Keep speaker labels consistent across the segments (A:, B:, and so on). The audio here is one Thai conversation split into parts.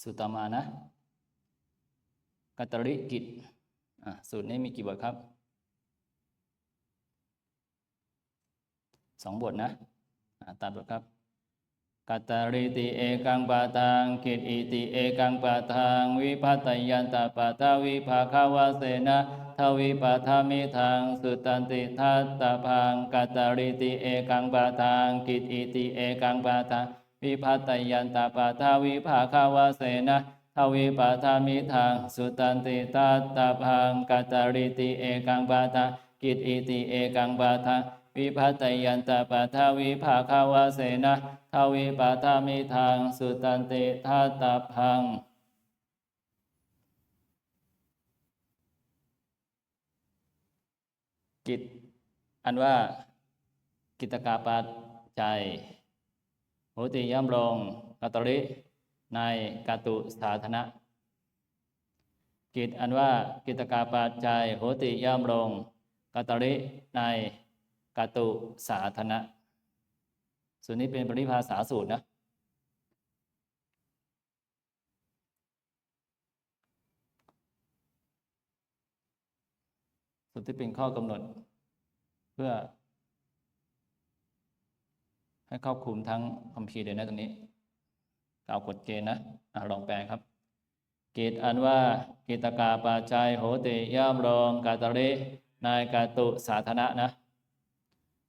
A: สูตรต่อมานะกัตริกิจสูตรนี้มีกี่บทครับสองบทนะะตามบทครับกัตริติเอกังปะตังกิจอิติเอกังปะทังวิพัตยันตปะทาวิภาคาวาเสนะทวิปัทามิทังสุตันติทัตตพังกัตริติเอกังปะทังกิจอิติเอกังปะทัง วิพัตยันตปะทาวิภาคาวาเสนะทวิปัทามิทังสุตันติทัตตพังกัตริติเอกังปะทังกิจอิติเอกังปะทังวิพัตยันตปะทาวิภาคาวาเสนะทวิปาทามิทางสุตันติทัตาพังกิจอันว่ากิตกาปัจจั ยโหติย่ำลงกัตริในกาตุสถาธนะ กิจอันว่ากิตกาปัจจัยโหติย่ำลงกัตริในกาตุสาธนะ ส่วนนี้เป็นปริภาษาสูตรนะส่วนที่เป็นข้อกำหนดเพื่อ ให้ครอบคลุมทั้งคำพีร์เลยนะตรงนี้กล่าวกฎเกณฑ์นะอะลองแปลครับ เกิจอันว่ากิตกาปาจัยโหติย่อมรองกาตรินายกาตุสาธนะนะ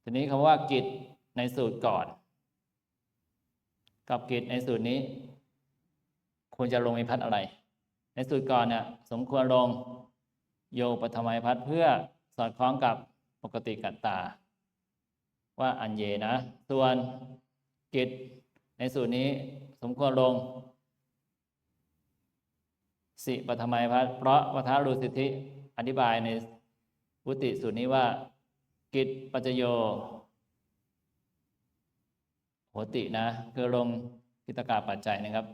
A: ทีนี้คำว่ากิจในสูตรก่อน กับกิจในสูตรนี้ควรจะลงมีพัดอะไร ในสูตรก่อนเนี่ยสมควรลงโยปฐมัยพัดเพื่อสอดคล้องกับปกติกัตตา ว่าอันเยนะ ส่วนกิจในสูตรนี้สมควรลง สิปฐมัยพัดเพราะวัฏรูสิทธิอธิบายในวุติสูตรนี้ว่า กิจปัจจโยโหตินะ คือลงกิตกาปัจจัยนะครับ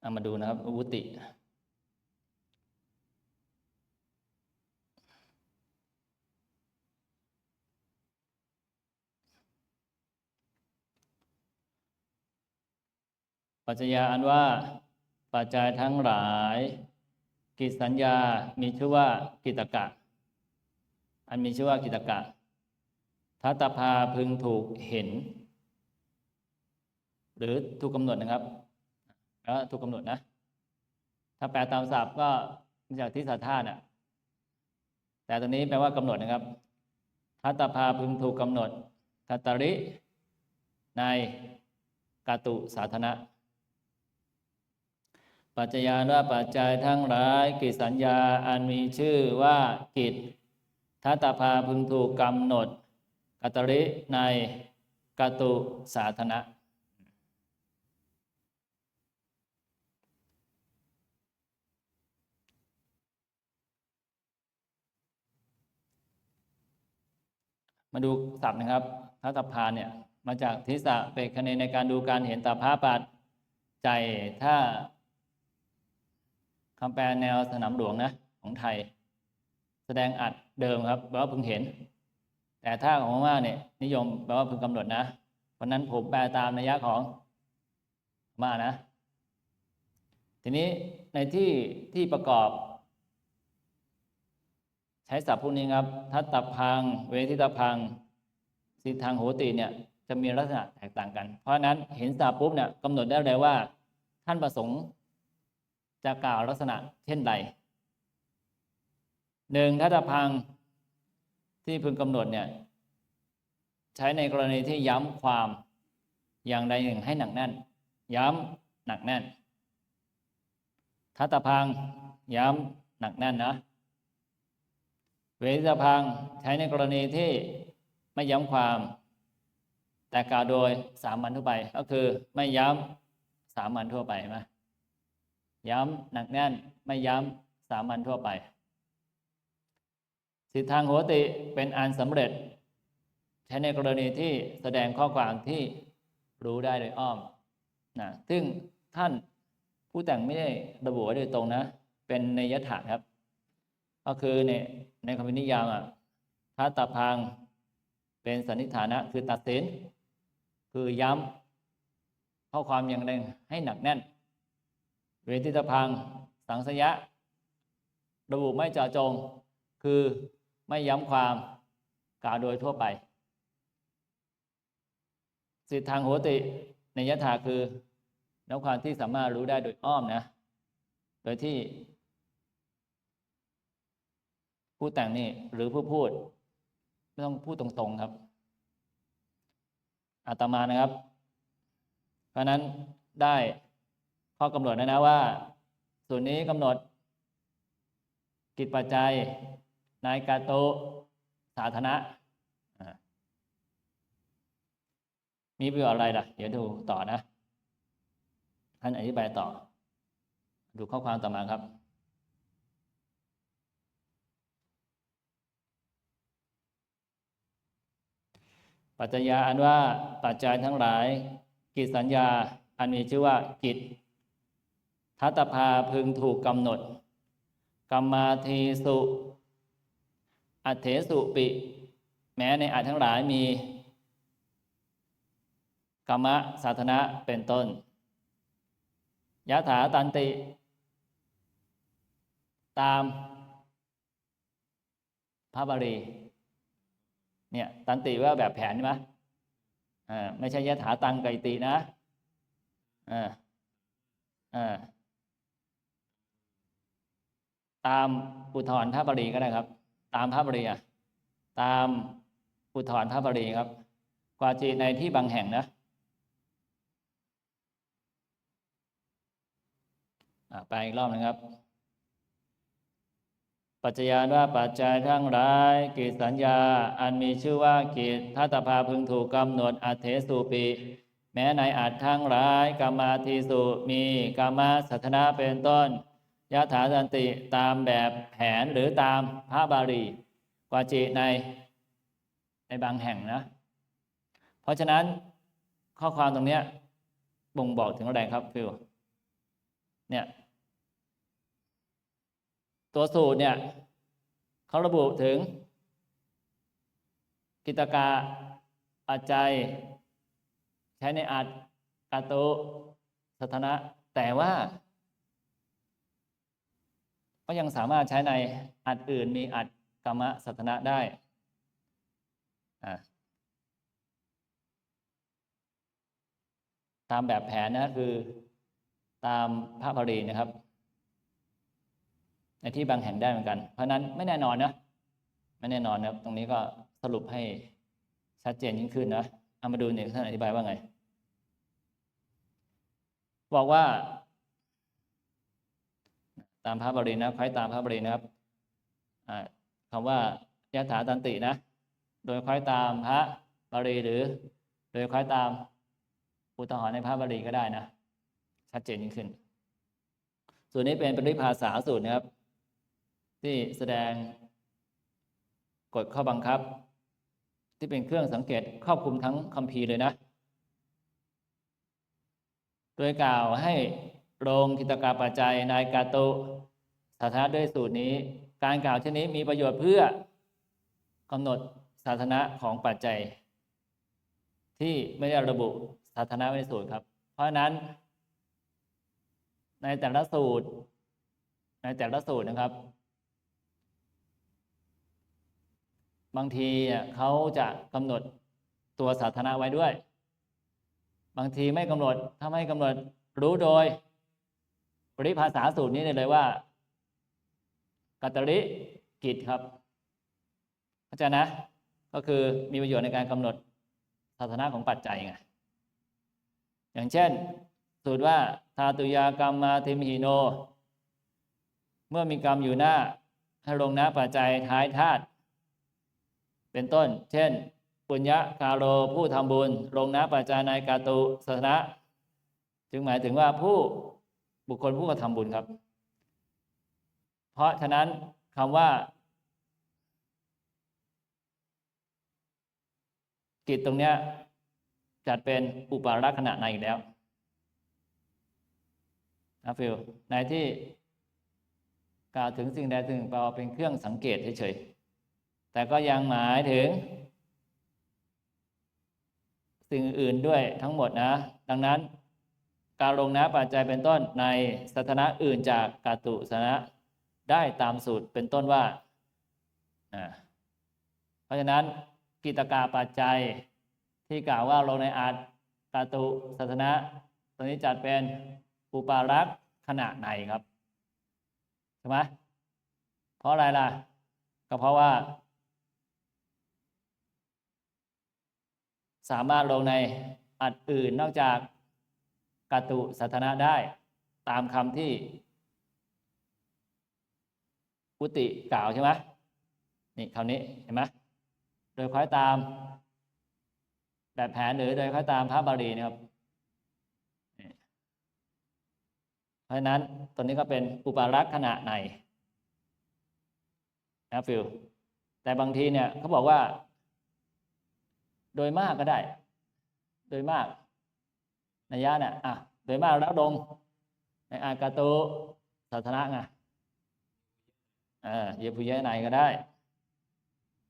A: เอามาดูนะครับวุติ ปัจจยาอันว่าปัจจัยทั้งหลาย กิจสัญญา มีชื่อว่ากิตกะ อันมีชื่อว่ากิตกะทัตตภาพึงถูกเห็น หรือถูกกำหนดนะครับ แล้วถูกกำหนดนะ ถ้าแปลตามศัพท์ก็มาจากที่สัทธาน่ะ แต่ตรงนี้แปลว่ากำหนดนะครับทัตตภาพึงถูกกำหนดทัตริ ในกาตุสาธนะ ปัจจยาว่าปัจจัยทั้งหลายกิจสัญญาอันมีชื่อว่ากิจทัตตภาพึงถูกกำหนดกัตริในกาตุสาธนะ มาดูศัพท์นะครับทัตตภาเนี่ย มาจากทิสะเปกคะเนในการดูการเห็นตาภาปัดใจถ้าคำแปลแนวสนามหลวงนะของไทย แสดงอัดเดิมครับแปลว่าพึงเห็น แต่ถ้าของว่าเนี่ย นิยมแปลว่าพึงกำหนดนะ เพราะนั้นผมแปลตามนัยยะของมานะ ทีนี้ในที่ที่ประกอบ ช้ศัพท์พวกนี้ครับทัตตพัง เวทิตพัง สิทางโหติเนี่ยจะมีลักษณะแตกต่างกัน เพราะฉะนั้นเห็นศัพท์ปุ๊บเนี่ยกำหนดได้เลยว่า ท่านประสงค์จะกล่าวลักษณะเช่นใดหนึ่งทัตพังที่พึงกำหนดเนี่ยใช้ในกรณีที่ย้ำความอย่างใดอย่างให้หนักแน่น ย้ำหนักแน่นทัตพัง ย้ำหนักแน่นนะ เวทพังใช้ในกรณีที่ไม่ย้ำความ แต่กล่าวโดยสามัญทั่วไป ก็คือไม่ย้ำสามัญทั่วไปไหมย้ำหนักแน่นไม่ย้ำสามัญทั่วไป สิทธางโหติเป็นอันสำเร็จ ใช้ในกรณีที่แสดงข้อความที่รู้ได้โดยอ้อมนะซึ่งท่านผู้แต่งไม่ได้ระบุไว้โดยตรงนะ เป็นในยถาครับ ก็คือในในคำนิยามอะททัตพังเป็นสันนิฐานะ คือตัดสิน คือย้ำข้อความอย่างหนึ่งให้หนักแน่น เวทิตพัง สังสยะ ระบุไม่เจาะจง คือไม่ย้ำความกล่าวโดยทั่วไป สิทธิทางโหติในยถาคือน้ำความที่สามารถรู้ได้โดยอ้อมนะ โดยที่ ผู้แต่งนี่หรือผู้พูด ไม่ต้องพูดตรงๆครับอาตมานะครับ เพราะนั้นได้ข้อกำหนดนะนะว่า ส่วนนี้กำหนด กิจปัจจัย นายกาโตสาธารณะมีประโยชน์อะไรล่ะ เดี๋ยวดูต่อนะ ท่านอธิบายต่อ ดูข้อความต่อมาครับ ปัจจยาอันว่าปัจจัยทั้งหลาย กิจสัญญาอันมีชื่อว่ากิจทัตภาพึงถูกกำหนดกรรมาทีสุอัเถสุปิ แม้ในอัตทั้งหลายมีกรรมะสาธนะเป็นต้นยะถาตันติ ตามพระบาลี เนี่ยตันติว่าแบบแผนใช่ไหมอ่าไม่ใช่ยะถาตังไกตินะอ่าอ่าตามอุทธรพระบาลีก็ได้ครับ ตามพระบาลีอะตามอุทธรพระบาลีครับ กว่าจีในที่บางแห่งนะไปอีกรอบนะครับ ปัจจยานว่าปัจจัยทั้งหลายกิจสัญญา อันมีชื่อว่ากิจทัตภาพึงถูกกำหนดอัเทสุปิ แม้ในอัตทั้งหลายกรรมาทีสุมีกรรมาสัทนาเป็นต้นยะถาสันติตามแบบแผนหรือตามพระบาลีกว่าจีในในบางแห่งนะ เพราะฉะนั้นข้อความตรงนี้บ่งบอกถึงอะไรครับฟิวเนี่ย ตัวสูตรเนี่ยเขาระบุถึง กิตกาปัจจัย ใช้ในอัดกาโตสัทนะ แต่ว่า ก็ยังสามารถใช้ในอัดอื่นมีอัดกรรมสัทนะได้ตามแบบแผนนะคือตามพระบาลีนะครับ ในที่บางแห่งได้เหมือนกัน เพราะนั้นไม่แน่นอนนะไม่แน่นอนนะตรงนี้ก็สรุปให้ชัดเจนยิ่งขึ้นนะเอามาดูหนึ่งท่านอธิบายว่าไง บอกว่า ตามพระบรินะคล้ายตามพระบรินะครับคำว่ายะถาตันตินะ โดยคล้ายตามพระบาลีหรือ โดยคล้ายตามอุทหรณ์ในพระบาลีก็ได้นะ ชัดเจนยิ่งขึ้น ส่วนนี้เป็นปริภาษาสูตรนะครับ ที่แสดงกฎข้อบังคับ ที่เป็นเครื่องสังเกตครอบคลุมทั้งคัมภีร์เลยนะ โดยกล่าวให้โรงกิตกาปัจจัยนายกาโตสาธารณด้วยสูตรนี้ การกล่าวเช่นนี้มีประโยชน์เพื่อกำหนดสาธารณะของปัจจัย ที่ไม่ได้ระบุสาธารณะไว้ในสูตรครับ เพราะนั้น ในแต่ละสูตร ในแต่ละสูตรนะครับ บางทีเขาจะกำหนดตัวสาธารณะไว้ด้วย บางทีไม่กำหนดถ้าไม่กำหนดรู้โดย ปริภาษาสูตรนี้เลยว่ากัตริกิจครับเข้าใจนะ ก็คือมีประโยชน์ในการกำหนดสถานะของปัจจัยไงอย่างเช่น สูตรว่าทาตุยากรรมมาทิมหิโน เมื่อมีกรรมอยู่หน้าให้ลงหน้าปัจจัยท้ายธาตุ เป็นต้น เช่น ปุญญาคาโรผู้ทำบุญ ลงนะปัจจานายกาตุสนะ จึงหมายถึงว่าผู้บุคคลผู้กระทำบุญครับ เพราะฉะนั้นคำว่า กิจตรงเนี้ยจัดเป็นอุปารักษณะในอีกแล้วนะฟิลในที่กล่าวถึงสิ่งใดสิ่งแปลว่าเป็นเครื่องสังเกตเฉยๆ แต่ก็ยังหมายถึง สิ่งอื่นด้วยทั้งหมดนะ ดังนั้นการลงนะปัจจัยเป็นต้นในสัทนะอื่นจากกาตุสนะได้ตามสูตรเป็นต้นว่าอ่า เพราะฉะนั้นกิตกาปัจจัยที่กล่าวว่าลงในอาจกาตุสัทนะตัวนี้จัดเป็นอุปารักษ์ขณะในครับใช่ไหมเพราะอะไรล่ะ ก็เพราะว่า สามารถลงในอัดอื่นนอกจากกาตุสัทนะได้ตามคำที่อุติกล่าวใช่ไหมนี่คำนี้เห็นไหมโดยคล้อยตาม แบบแผนหรือโดยคล้อยตามพระบาลีนะครับ เพราะฉะนั้นตัวนี้ก็เป็นอุปารักษณะในนะฟิลแต่บางทีเนี่ยเขาบอกว่า โดยมากก็ได้ โดยมากนัยยะเนี่ยอะโดยมากแล้วลงในอากาโตศาสนะไงเออเยปุเยไหนก็ได้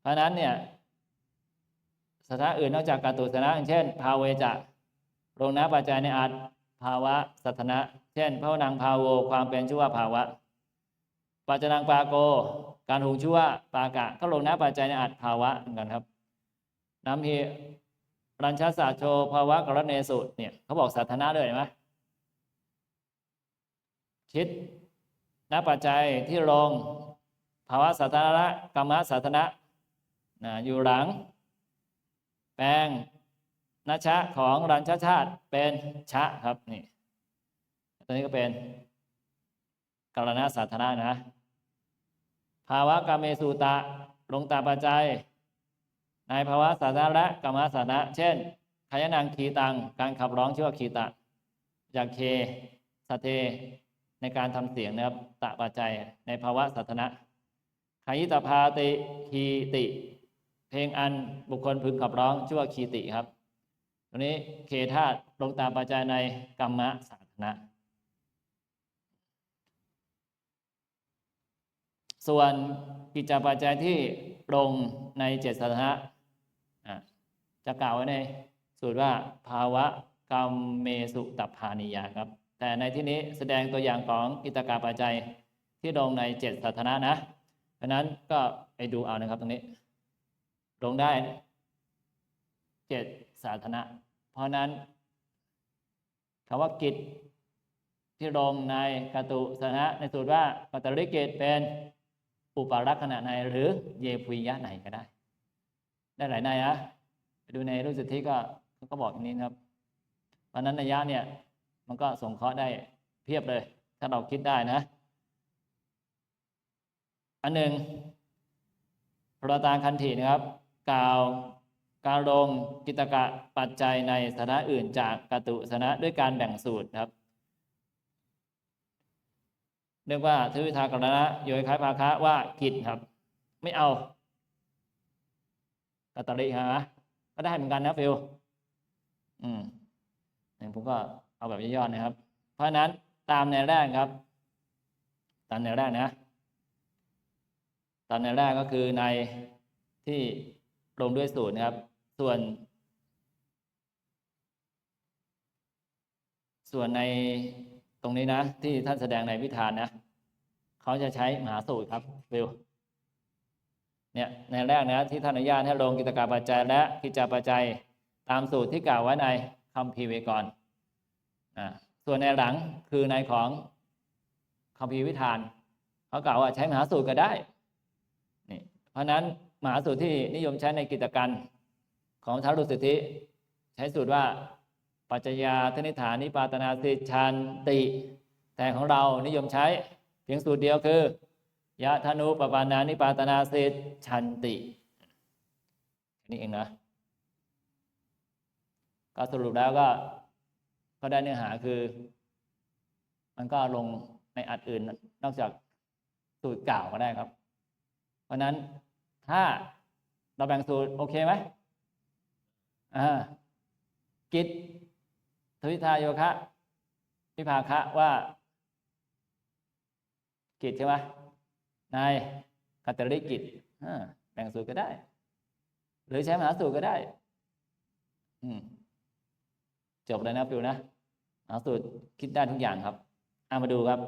A: เพราะนั้นเนี่ยสถานะอื่นนอกจากกาตุสนะอย่างเช่น ภาเวจะลงนะปัจจัยในอาจภาวะสัทนะ เช่นพระนางภาโวความเป็นชั่วภาวะปัจจนังปาโก การหุงชั่วปากะ ก็ลงนะปัจจัยในอาจภาวะเหมือนกันครับ น้ำพีรัญชาสาโชภาวะกรณเนสุเนี่ยเขาบอกสัทนะเลยไหมคิดนปัจจัยที่ลงภาวะสัทนะกรรมสัทนะนะอยู่หลัง แปลงนชะของรัญชาชาติเป็นชะครับนี่ตัวนี้ก็เป็นกรณสัทนะนะ ภาวะกาเมสุตะลงตาปัจจัย ในภาวะสาธารณะกรรมสาธารณะเช่นขยนังคีตัง การขับร้องชื่อว่าคีตะจากเคสเท ในการทำเสียงนะครับตะปัจจัยในภาวะสัทนะขยิตภาติคีติ เพลงอันบุคคลพึงขับร้องชื่อว่าคีติครับตรงนี้เคธาตุลงตามปัจจัยในกรรมสาธนะส่วนกิจจปัจจัยที่ลงในเจ็ดสถานะ จะกล่าวไว้ในสูตรว่าภาวะกรรมเมสุตัพานิยาครับ แต่ในที่นี้แสดงตัวอย่างของกิตกาปัจจัยที่ลงในเจ็ดสถานะนะเพราะนั้นก็ไปดูเอานะครับตรงนี้ ลงได้เจ็ดสถานะ เพราะนั้นคำว่ากิจที่ลงในกตุสถานะในสูตรว่ากัตริกิจเป็นอุปารักษณะในหรือเยพุยยะไหนก็ได้ ได้หลายในนะ ดูในรูปสุทธิก็ก็บอกอย่างนี้ครับเพราะนั้นนัยยะเนี่ย มันก็สงเคราะห์ได้เพียบเลย ถ้าเราคิดได้นะ อันหนึ่งพระตาคันถีนะครับ กล่าวการลงกิตกะปัจจัยในสถานะอื่นจากกตุสนะด้วยการแบ่งสูตรครับเรียกว่าทวิทากรณะโยยคายภาคะว่ากิจครับ ไม่เอากัตริฮะ ก็ได้เหมือนกันนะฟิลอืมผมก็เอาแบบย่อๆนะครับ เพราะฉะนั้นตามแนวแรกครับ ตามแนวแรกนะ ตามแนวแรกก็คือในที่ลงด้วยสูตรนะครับ ส่วน ส่วนในตรงนี้นะ ที่ท่านแสดงในวิธานนะ เขาจะใช้มหาสูตรครับฟิล เนี่ยในแรกนะที่ท่านอนุญาตให้ลงกิจการปัจจัยและกิจจปัจจัยตามสูตรที่กล่าวไว้ในคำพีเวกรอ่าส่วนในหลังคือในของคำพีวิธานเขากล่าวว่าใช้มหาสูตรก็ได้นี่เพราะนั้นมหาสูตรที่นิยมใช้ในกิจการของท้าวรุสิทธิใช้สูตรว่าปัจจยาธนิฐานิปาตนาสิชันติ แต่ของเรานิยมใช้เพียงสูตรเดียวคือ ยะธนุปปานานิปาตนาสิชันตินี่เองนะก็สรุปแล้วก็ ก็ได้เนื้อหาคือ มันก็ลงในอัดอื่น นอกจากสูตรกล่าวก็ได้ครับ เพราะนั้นถ้าเราแบ่งสูตร โอเคไหมอ่ากิจทวิทาโยคะวิภาคะว่า กิจใช่ไหม ในายกัตริกิจแบ่งสูตรก็ได้ หรือใช้มหาสูตรก็ได้ อืมจบแล้วนะฟิวนะมหาสูตรคิดได้ทุกอย่างครับเอามาดูครับ